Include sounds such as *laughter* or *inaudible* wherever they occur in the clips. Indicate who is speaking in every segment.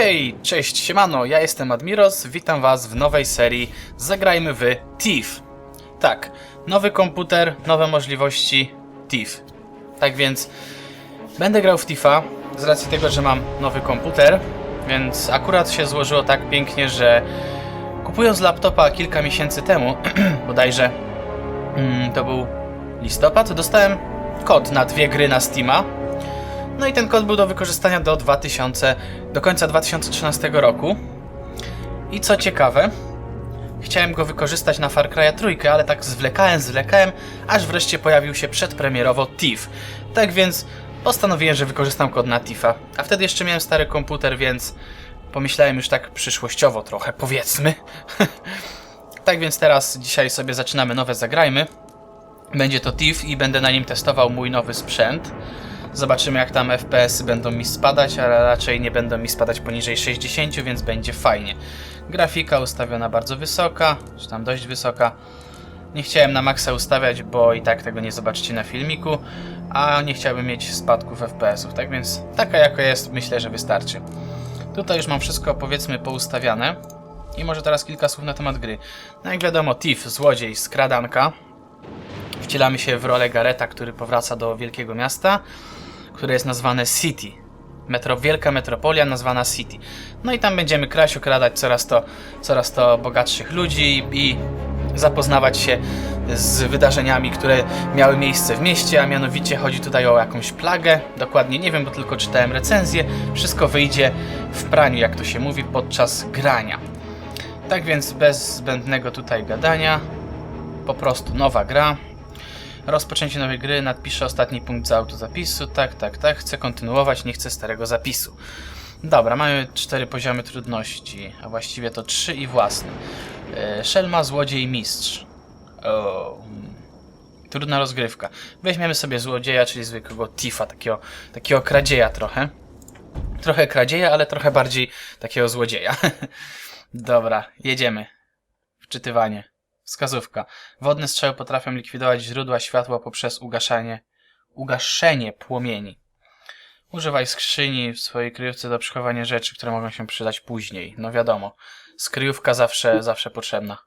Speaker 1: Hej, cześć, siemano, ja jestem Admiros, witam was w nowej serii Zagrajmy w Thief. Tak, nowy komputer, nowe możliwości, Thief. Tak więc będę grał w Thiefa z racji tego, że mam nowy komputer, więc akurat się złożyło tak pięknie, że kupując laptopa kilka miesięcy temu, *clears throat* bodajże mm, to był listopad, dostałem kod na dwie gry na Steama, no i ten kod był do wykorzystania do 2000, do końca 2013 roku. I co ciekawe, chciałem go wykorzystać na Far Cry'a trójkę, ale tak zwlekałem, zwlekałem, aż wreszcie pojawił się przedpremierowo Thief. Tak więc postanowiłem, że wykorzystam kod na Thiefa. A wtedy jeszcze miałem stary komputer, więc pomyślałem już tak przyszłościowo trochę, powiedzmy. *laughs* tak więc teraz, dzisiaj sobie zaczynamy nowe Zagrajmy. Będzie to Thief i będę na nim testował mój nowy sprzęt. Zobaczymy jak tam FPS będą mi spadać, ale raczej nie będą mi spadać poniżej 60, więc będzie fajnie. Grafika ustawiona bardzo wysoka, czy tam dość wysoka. Nie chciałem na maksa ustawiać, bo i tak tego nie zobaczycie na filmiku, a nie chciałbym mieć spadków FPS-ów, tak więc taka jaka jest, myślę, że wystarczy. Tutaj już mam wszystko powiedzmy poustawiane i może teraz kilka słów na temat gry. No jak wiadomo, Thief, złodziej, skradanka. Wcielamy się w rolę Gareta, który powraca do wielkiego miasta, które jest nazwane City. Metro, wielka metropolia nazwana City. No i tam będziemy kraść, okradać coraz to, coraz to bogatszych ludzi i zapoznawać się z wydarzeniami, które miały miejsce w mieście, a mianowicie chodzi tutaj o jakąś plagę. Dokładnie nie wiem, bo tylko czytałem recenzję. Wszystko wyjdzie w praniu, jak to się mówi, podczas grania. Tak więc bez zbędnego tutaj gadania, po prostu nowa gra. Rozpoczęcie nowej gry, nadpiszę ostatni punkt z autozapisu. Tak, tak, tak. Chcę kontynuować, nie chcę starego zapisu. Dobra, mamy cztery poziomy trudności, a właściwie to trzy i własny. E, Szelma, złodziej, mistrz. O, mm. trudna rozgrywka. Weźmiemy sobie złodzieja, czyli zwykłego tifa, takiego, takiego kradzieja trochę. Trochę kradzieja, ale trochę bardziej takiego złodzieja. *laughs* Dobra, jedziemy. Wczytywanie. Wskazówka. Wodne strzały potrafią likwidować źródła światła poprzez ugaszanie, ugaszenie płomieni. Używaj skrzyni w swojej kryjówce do przechowania rzeczy, które mogą się przydać później. No wiadomo, skryjówka zawsze, zawsze potrzebna.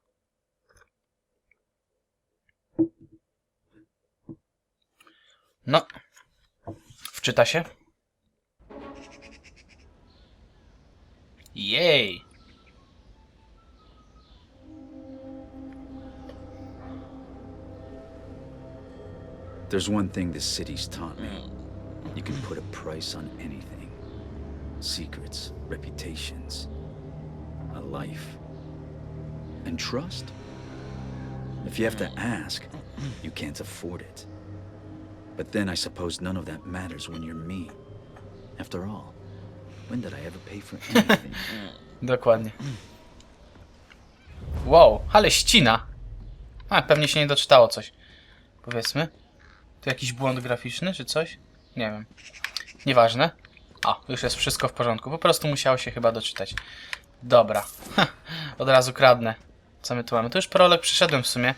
Speaker 1: No. Wczyta się? Jej!
Speaker 2: There's one thing this city's taught me. Mm. You can put a price on anything. Secrets, reputations, a life. And trust? If you have to mm. ask, you can't afford it. But then I suppose none of that matters when you're me. After all, when did I ever pay for *laughs* anything? Mm.
Speaker 1: Dokładnie. Wow, ale ścina. A, pewnie się nie doczytało coś. Powiedzmy. Tu jakiś błąd graficzny, czy coś? Nie wiem. Nieważne. O, już jest wszystko w porządku. Po prostu musiało się chyba doczytać. Dobra. *laughs* Od razu kradnę. Co my tu mamy? Tu już prolog przyszedłem w sumie.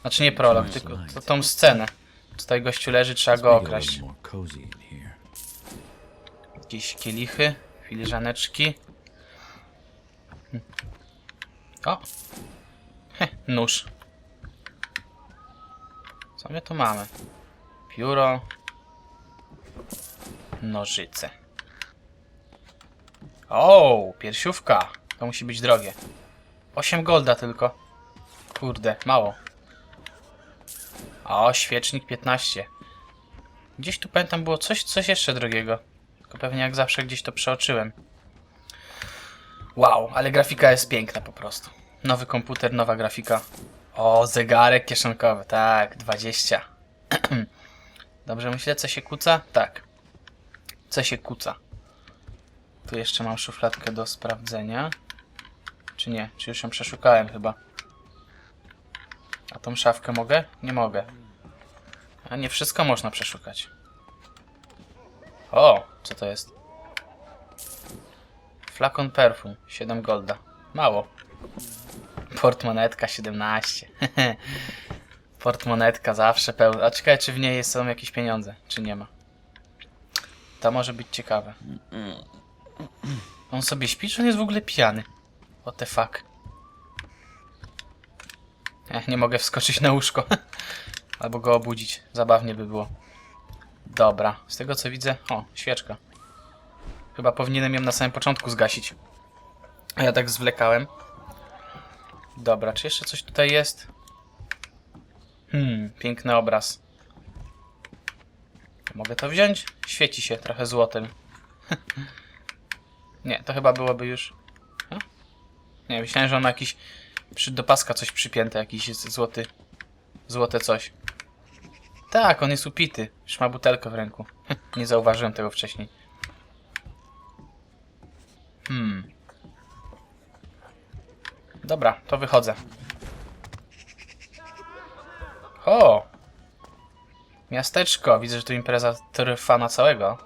Speaker 1: Znaczy nie prolog, tylko to, tą scenę. Tutaj gościu leży, trzeba go okraść. Jakieś kielichy, filiżaneczki. Hm. O! Heh, nóż. Co my tu mamy? Pióro. Nożyce. O, piersiówka. To musi być drogie. 8 golda tylko. Kurde, mało. O, świecznik 15. Gdzieś tu pamiętam było coś, coś jeszcze drogiego. Tylko pewnie jak zawsze gdzieś to przeoczyłem. Wow, ale grafika jest piękna po prostu. Nowy komputer, nowa grafika. O, zegarek kieszonkowy, tak, 20. *clears throat* Dobrze myślę, co się kuca? Tak. Co się kuca? Tu jeszcze mam szufladkę do sprawdzenia. Czy nie? Czy już ją przeszukałem chyba? A tą szafkę mogę? Nie mogę. A nie wszystko można przeszukać. O, co to jest? Flakon perfum, 7 golda. Mało. Portmonetka 17. *laughs* Portmonetka zawsze pełna. A czekaj, czy w niej są jakieś pieniądze, czy nie ma. To może być ciekawe. On sobie śpi, czy on jest w ogóle pijany? What the fuck? Nie mogę wskoczyć na łóżko. *laughs* Albo go obudzić. Zabawnie by było. Dobra, z tego co widzę... O, świeczka. Chyba powinienem ją na samym początku zgasić. A ja tak zwlekałem. Dobra, czy jeszcze coś tutaj jest? Hmm, piękny obraz. Mogę to wziąć? Świeci się trochę złotem. *laughs* Nie, to chyba byłoby już... Nie, myślałem, że on jakiś... Do paska coś przypięte, jakiś złoty... Złote coś. Tak, on jest upity. Już ma butelkę w ręku. *laughs* Nie zauważyłem tego wcześniej. Hmm. Dobra, to wychodzę. O! Miasteczko. Widzę, że tu impreza trwa na całego.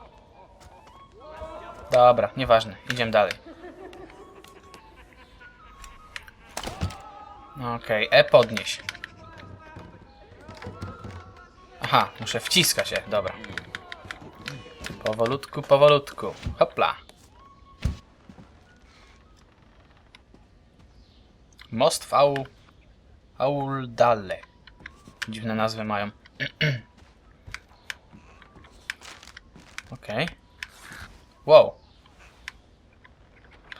Speaker 1: Dobra, nieważne. Idziemy dalej. Okej, E podnieś. Aha, muszę wciskać się, dobra. Powolutku, powolutku. Hopla. Most w Au... Auldale. Dziwne nazwy mają. *clears throat* Okej. Wow.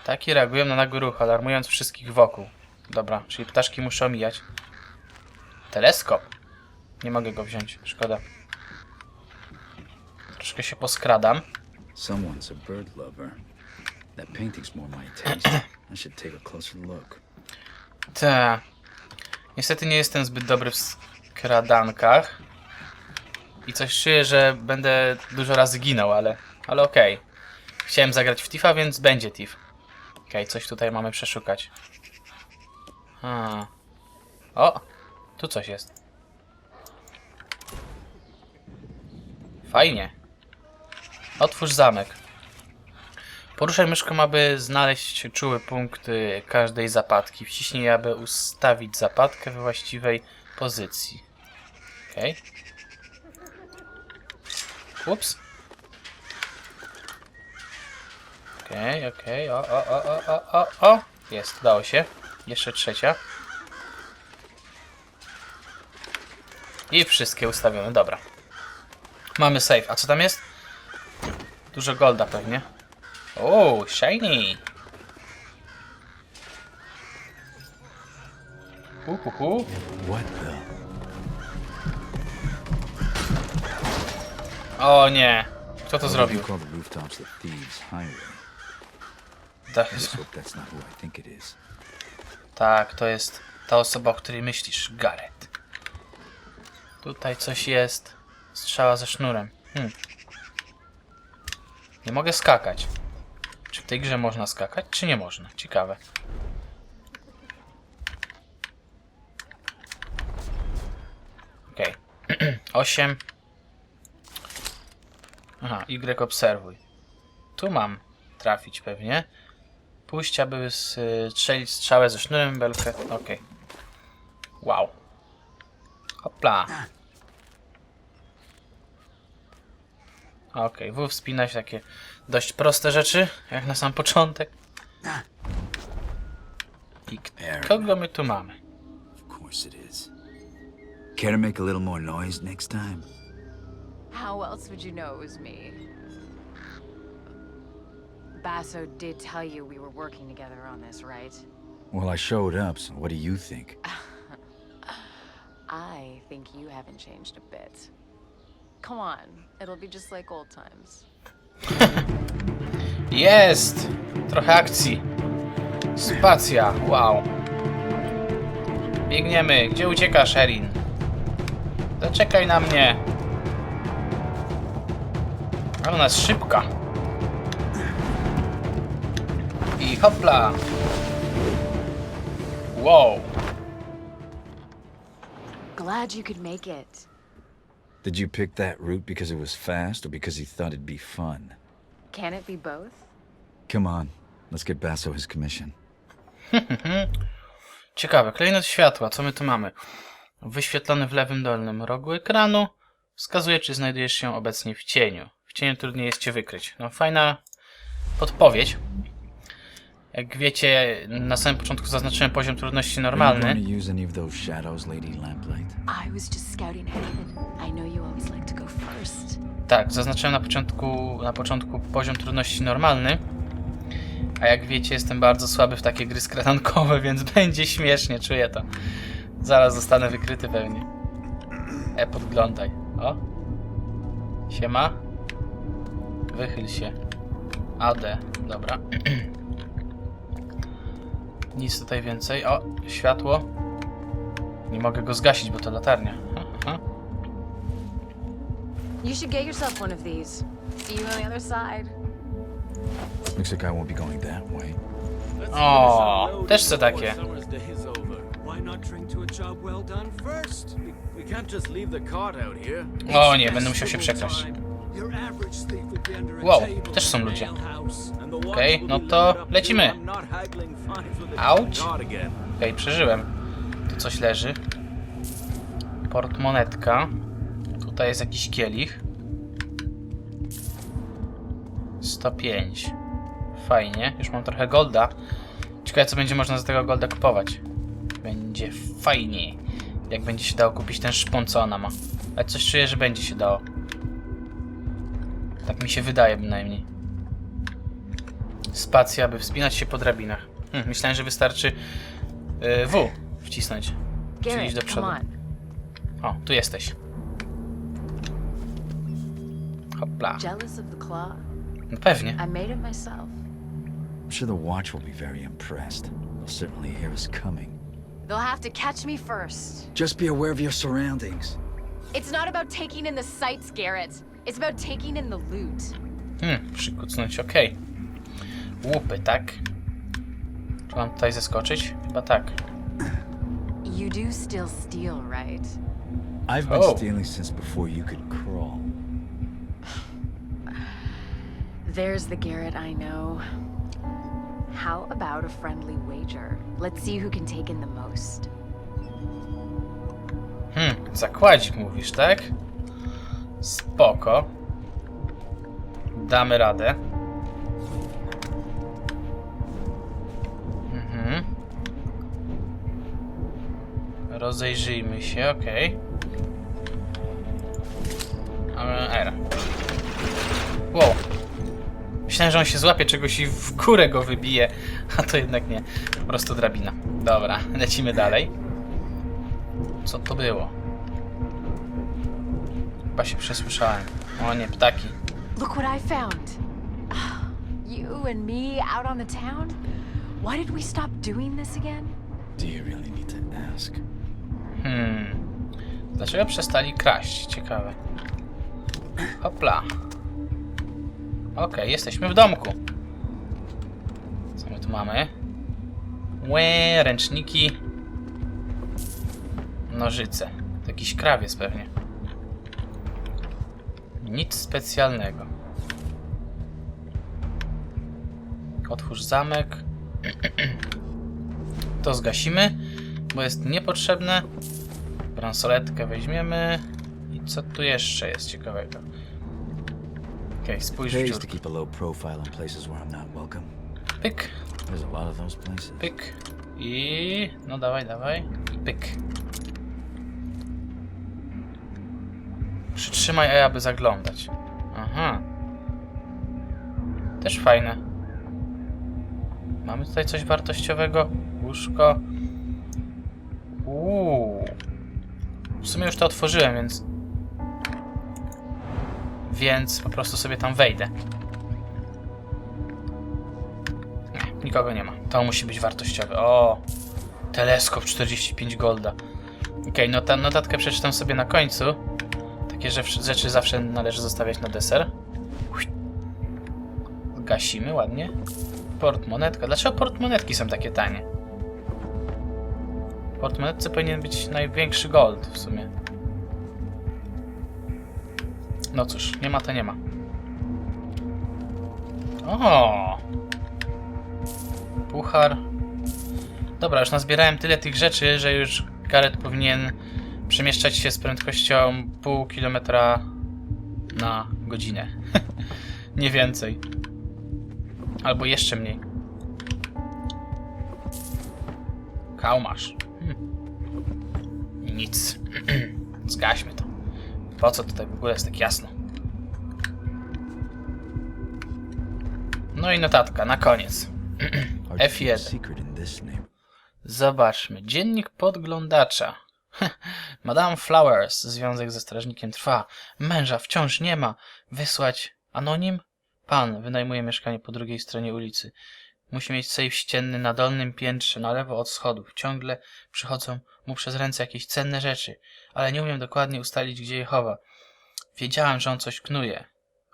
Speaker 1: Ptaki reagują na nagły ruch, alarmując wszystkich wokół. Dobra, czyli ptaszki muszą mijać. Teleskop. Nie mogę go wziąć, szkoda. Troszkę się poskradam.
Speaker 2: Someone's a bird lover. That painting's more my taste. *clears throat* I should take a closer look.
Speaker 1: Te. Niestety nie jestem zbyt dobry w skradankach. I coś czuję, że będę dużo razy ginął, ale, ale okej. Chciałem zagrać w Tifa, więc będzie Tif. Okej, coś tutaj mamy przeszukać. A. O! Tu coś jest. Fajnie. Otwórz zamek. Poruszaj myszką, aby znaleźć czuły punkt każdej zapadki. Wciśnij, aby ustawić zapadkę we właściwej pozycji. Okej. Ups. Okej, okej. O, o, o, o, o, o, o. Jest, udało się. Jeszcze trzecia. I wszystkie ustawione, dobra. Mamy save. A co tam jest? Dużo golda pewnie. O, shiny. Hu, hu, hu.
Speaker 2: What? Not who I think it is.
Speaker 1: Tak, to jest ta osoba, o której myślisz, Gareth. Tutaj coś jest. Strzała ze sznurem. Hmm. Nie mogę skakać. Czy w tej grze można skakać, czy nie można? Ciekawe. Okej. *clears throat* 8. Aha, Y obserwuj. Tu mam trafić pewnie. Pójść, aby strzelić strzałę ze sznurem, belkę. Okej. Wow. Hopla. Okej, W wspina się takie dość proste rzeczy, jak na sam początek. I kogo my tu mamy?
Speaker 2: Of course it is. Care to make a little more noise next time?
Speaker 3: How else would you know it was me? Basso did tell you we were working together on this, right?
Speaker 2: Well, I showed up, so what do you think? *laughs*
Speaker 3: I think you haven't changed a bit. Come on, it'll be just like old times.
Speaker 1: Jest! Trochę akcji. Spacja, wow. Biegniemy. Gdzie uciekasz, Erin? Zaczekaj na mnie. Ale ona jest szybka. I hopla. Wow.
Speaker 3: Glad you could make it.
Speaker 2: Did you pick that route because it was fast or because you thought it'd be fun?
Speaker 3: Can it be both?
Speaker 2: Come on, let's get Basso his commission. *laughs*
Speaker 1: Ciekawe, klejnot światła, co my tu mamy? Wyświetlony w lewym dolnym rogu ekranu wskazuje, czy znajdujesz się obecnie w cieniu. W cieniu trudniej jest cię wykryć. No fajna podpowiedź. Jak wiecie, na samym początku zaznaczyłem poziom trudności normalny. Tak, zaznaczyłem na początku, na początku poziom trudności normalny. A jak wiecie, jestem bardzo słaby w takie gry skradankowe, *laughs* więc będzie śmiesznie, czuję to. Zaraz zostanę wykryty pewnie. E, podglądaj. O. Siema. Wychyl się. AD, dobra. *clears throat* Nic tutaj więcej. O, światło. Nie mogę go zgasić, bo to latarnia.
Speaker 3: You should get yourself one of these. See you on the other side.
Speaker 2: Looks like I won't be going that way.
Speaker 1: O, też chcę takie. O nie, będę musiał się przekraść. Wow, też są ludzie. Okej,
Speaker 4: will
Speaker 1: no to lecimy.
Speaker 4: again.
Speaker 1: Okej, przeżyłem. Tu coś leży. Portmonetka. Tutaj jest jakiś kielich. 105. Fajnie. Już mam trochę golda. Ciekawe, co będzie można z tego golda kupować. Będzie fajnie. Jak będzie się dało kupić ten szpon, co ona ma. Ale coś czuję, że będzie się dało. Tak mi się wydaje bynajmniej. Spacja, aby wspinać się po drabinach. Hmm, myślałem, że wystarczy y, W wcisnąć. Czyli iść do przodu. O, tu jesteś. Hopla. No pewnie.
Speaker 2: I'm sure the Watch will be very impressed. They'll certainly hear us coming.
Speaker 3: They'll have to catch me first.
Speaker 2: Just be aware of your surroundings.
Speaker 3: It's not about taking in the sights, Garrett. It's about taking in the loot.
Speaker 1: Hmm, przykucnąć, okej. Łupy, tak? Czy mam tutaj zeskoczyć? Chyba tak.
Speaker 3: You do still steal, right?
Speaker 2: I've been
Speaker 1: Oh.
Speaker 2: stealing since before you could crawl.
Speaker 3: There's the Garrett I know. How about a friendly wager? Let's see who can take in the most.
Speaker 1: Hmm, zakładzik mówisz, tak? Spoko. Damy radę. Mhm. Rozejrzyjmy się. Mamy R. Wow. Myślałem, że on się złapie czegoś i w górę go wybije, a to jednak nie. Po prostu drabina. Dobra, lecimy dalej. Co to było? Chyba się przesłyszałem. O nie, ptaki.
Speaker 3: Look what I found. You and me out on the town? Why did we stop doing this again?
Speaker 2: Do you really need to ask?
Speaker 1: Hmm. Dlaczego przestali kraść? Ciekawe. Hopla. Okej, jesteśmy w domku. Co my tu mamy? Łe, ręczniki. Nożyce. To jakiś krawiec pewnie. Nic specjalnego. Otwórz zamek. *clears throat* To zgasimy, bo jest niepotrzebne. Bransoletkę weźmiemy. I co tu jeszcze jest ciekawego? Okej, spójrz w dziurkę. Pyk, pyk. I... no dawaj, dawaj. Pyk. Przytrzymaj E, aby zaglądać. Aha. Też fajne. Mamy tutaj coś wartościowego? Łóżko. Uuu. W sumie już to otworzyłem, więc... Więc po prostu sobie tam wejdę. Nie, nikogo nie ma. To musi być wartościowe. O! Teleskop 45 golda. Okej, no ta notatkę przeczytam sobie na końcu. Takie rzecz- rzeczy zawsze należy zostawiać na deser. Gasimy ładnie. Portmonetka. Dlaczego portmonetki są takie tanie? W portmonetce powinien być największy gold w sumie. No cóż, nie ma to nie ma. O! Puchar. Dobra, już nazbierałem tyle tych rzeczy, że już Gareth powinien przemieszczać się z prędkością pół kilometra na godzinę. *laughs* Nie więcej. Albo jeszcze mniej. Kałmasz. Hm. Nic. *clears throat* Zgaśmy to. Po co tutaj w ogóle jest tak jasno? No i notatka, na koniec.
Speaker 2: Hard to keep a
Speaker 1: F1.
Speaker 2: secret in this name.
Speaker 1: Zobaczmy. Dziennik podglądacza. *laughs* Madame Flowers. Związek ze strażnikiem trwa. Męża wciąż nie ma. Wysłać anonim? Pan wynajmuje mieszkanie po drugiej stronie ulicy. Musi mieć sejf ścienny na dolnym piętrze, na lewo od schodów. Ciągle przychodzą mu przez ręce jakieś cenne rzeczy, ale nie umiem dokładnie ustalić, gdzie je chowa. Wiedziałem, że on coś knuje.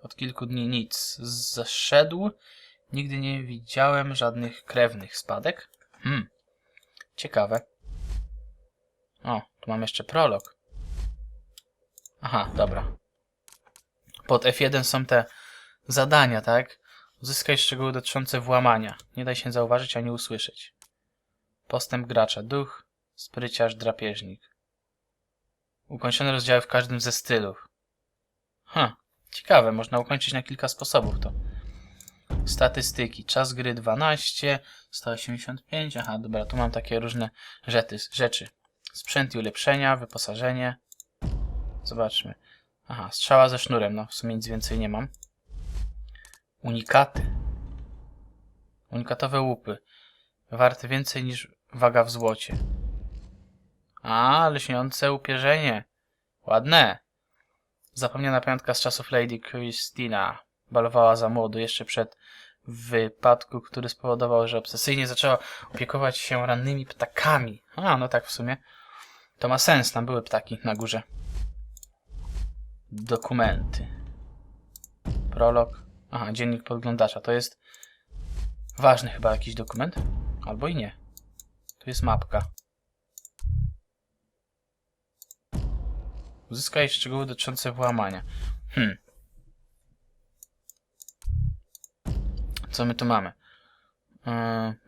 Speaker 1: Od kilku dni nic. Zeszedł. Nigdy nie widziałem żadnych krewnych spadek. Hmm. Ciekawe. Tu mam jeszcze prolog. Aha, dobra. Pod F1 są te zadania, tak? Uzyskaj szczegóły dotyczące włamania. Nie daj się zauważyć ani usłyszeć. Postęp gracza. Duch, spryciarz, drapieżnik. Ukończone rozdziały w każdym ze stylów. Ha, ciekawe. Można ukończyć na kilka sposobów to. Statystyki. Czas gry 12, 185. Aha, dobra, tu mam takie różne rzeczy. rzeczy. Sprzęt i ulepszenia, wyposażenie. Zobaczmy. Aha, strzała ze sznurem. No, w sumie nic więcej nie mam. Unikaty. Unikatowe łupy. Warte więcej niż waga w złocie. A, lśniące upierzenie. Ładne. Zapomniana pamiątka z czasów Lady Christina. Balowała za młodu jeszcze przed wypadku, który spowodował, że obsesyjnie zaczęła opiekować się rannymi ptakami. A, no tak w sumie. To ma sens, tam były ptaki na górze. Dokumenty. Prolog. Aha, dziennik podglądacza. To jest ważny chyba jakiś dokument. Albo i nie. Tu jest mapka. Uzyskaj szczegóły dotyczące włamania. Hmm. Co my tu mamy? Yy,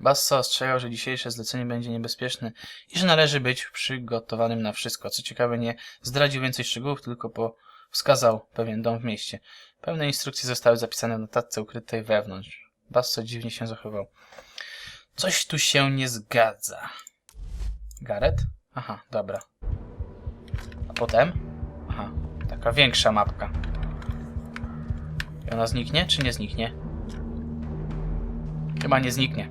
Speaker 1: Bassa ostrzegał, że dzisiejsze zlecenie będzie niebezpieczne i że należy być przygotowanym na wszystko. Co ciekawe, nie zdradził więcej szczegółów, tylko po wskazał pewien dom w mieście. Pełne instrukcje zostały zapisane w notatce ukrytej wewnątrz. Basso dziwnie się zachował. Coś tu się nie zgadza. Gareth? Aha, dobra. A potem? Aha, taka większa mapka. I ona zniknie, czy nie zniknie? Chyba nie zniknie.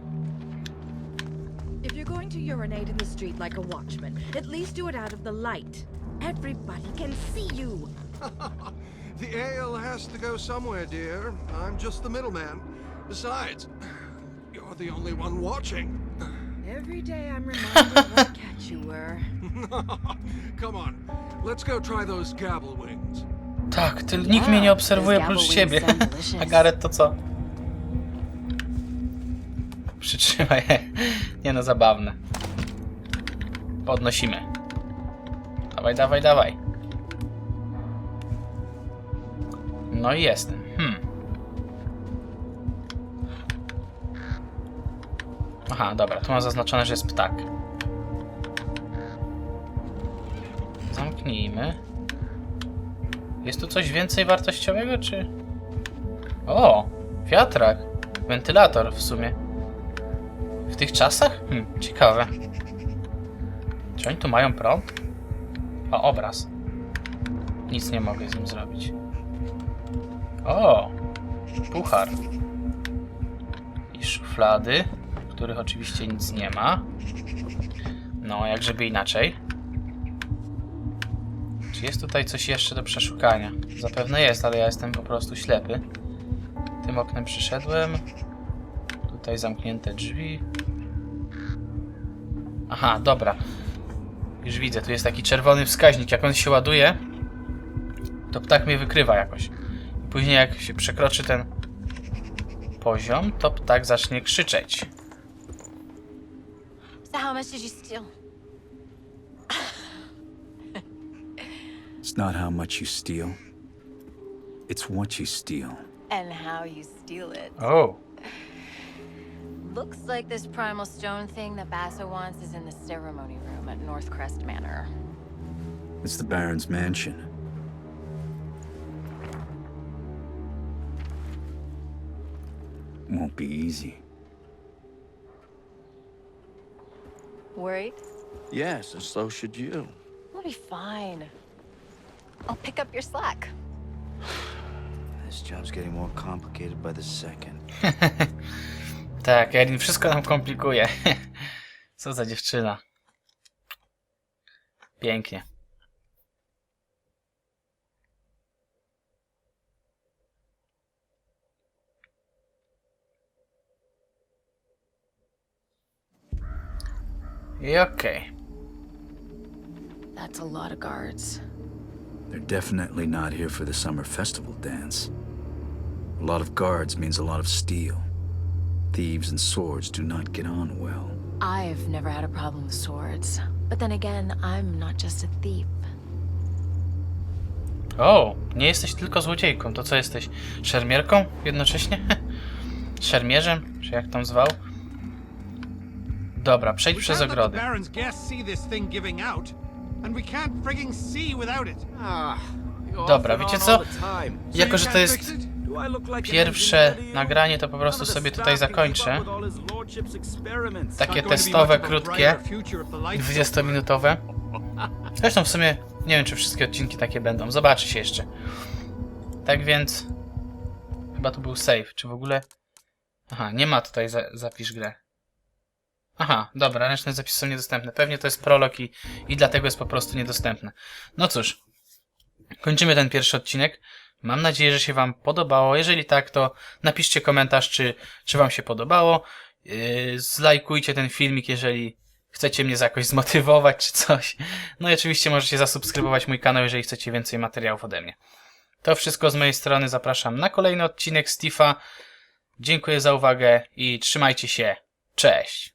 Speaker 5: If you're going to urinate in the street like a watchman, at least do it out of the light. Everybody can see you. *laughs*
Speaker 6: The ale has to go somewhere, dear. I'm just the middleman. Besides, *sighs* you're the only one watching.
Speaker 5: Every day I'm reminded what a catch you were. *laughs*
Speaker 6: Come on, let's go try those gabble wings.
Speaker 1: Tak, ty, nikt mnie nie obserwuje oprócz ciebie. *laughs* A Gareth to co? Przytrzymaj. Nie no, zabawne. Podnosimy. Dawaj, dawaj, dawaj. No i jestem. Hmm. Aha, dobra, tu mam zaznaczone, że jest ptak. Zamknijmy. Jest tu coś więcej wartościowego, czy... O! Wiatrak. Wentylator w sumie. W tych czasach? Hmm, ciekawe. Czy oni tu mają prąd? O, obraz. Nic nie mogę z nim zrobić. O! Puchar. I szuflady, w których oczywiście nic nie ma. No, jak żeby inaczej. Czy jest tutaj coś jeszcze do przeszukania? Zapewne jest, ale ja jestem po prostu ślepy. Tym oknem przyszedłem. Tutaj zamknięte drzwi. Aha, dobra. Już widzę, tu jest taki czerwony wskaźnik. Jak on się ładuje, to ptak mnie wykrywa jakoś. I później jak się przekroczy ten poziom, to ptak zacznie krzyczeć.
Speaker 3: So how much did you steal?
Speaker 2: It's not how much you steal, it's what you steal.
Speaker 3: And how you steal it.
Speaker 1: O,
Speaker 3: Looks like this primal stone thing that Basso wants is in the ceremony room at Northcrest Manor.
Speaker 2: It's the Baron's mansion. Won't be easy.
Speaker 7: Worried?
Speaker 8: Yes, and so should you.
Speaker 7: We'll be fine. I'll pick up your slack. *sighs*
Speaker 8: This job's getting more complicated by the second. *laughs*
Speaker 1: Tak, Erin wszystko nam komplikuje. *laughs* Co za dziewczyna. Pięknie. I okej.
Speaker 3: That's a lot of guards.
Speaker 2: They're definitely not here for the summer festival dance. A lot of guards means a lot of steel. Thieves and swords do not get on well.
Speaker 3: I've never had a problem with swords. But then again, I'm not just a thief.
Speaker 1: O, nie jesteś tylko złodziejką. To co jesteś? Szermierką jednocześnie? *laughs* Szermierzem? Czy jak tam zwał? Dobra, przejdź przez ogrody.
Speaker 6: Baron's guests see this thing giving out, and we can't frigging see without it.
Speaker 4: Ah, you're
Speaker 1: Dobra, wiecie co? Jako, że to jest pierwsze
Speaker 4: to
Speaker 1: nagranie, to po prostu sobie tutaj zakończę. Takie
Speaker 6: to
Speaker 1: testowe, krótkie,
Speaker 6: brighter future if the lights
Speaker 1: 20-minutowe. Zresztą w sumie nie wiem, czy wszystkie odcinki takie będą. Zobaczy się jeszcze. Tak więc... Chyba tu był save. Czy w ogóle... Aha, nie ma tutaj za zapisz grę. Aha, dobra, ręczne zapisy są niedostępne. Pewnie to jest prolog i, i dlatego jest po prostu niedostępne. No cóż, kończymy ten pierwszy odcinek. Mam nadzieję, że się Wam podobało. Jeżeli tak, to napiszcie komentarz, czy, czy Wam się podobało. Yy, zlajkujcie ten filmik, jeżeli chcecie mnie jakoś zmotywować, czy coś. No i oczywiście możecie zasubskrybować mój kanał, jeżeli chcecie więcej materiałów ode mnie. To wszystko z mojej strony. Zapraszam na kolejny odcinek Stifa. Dziękuję za uwagę i trzymajcie się. Cześć!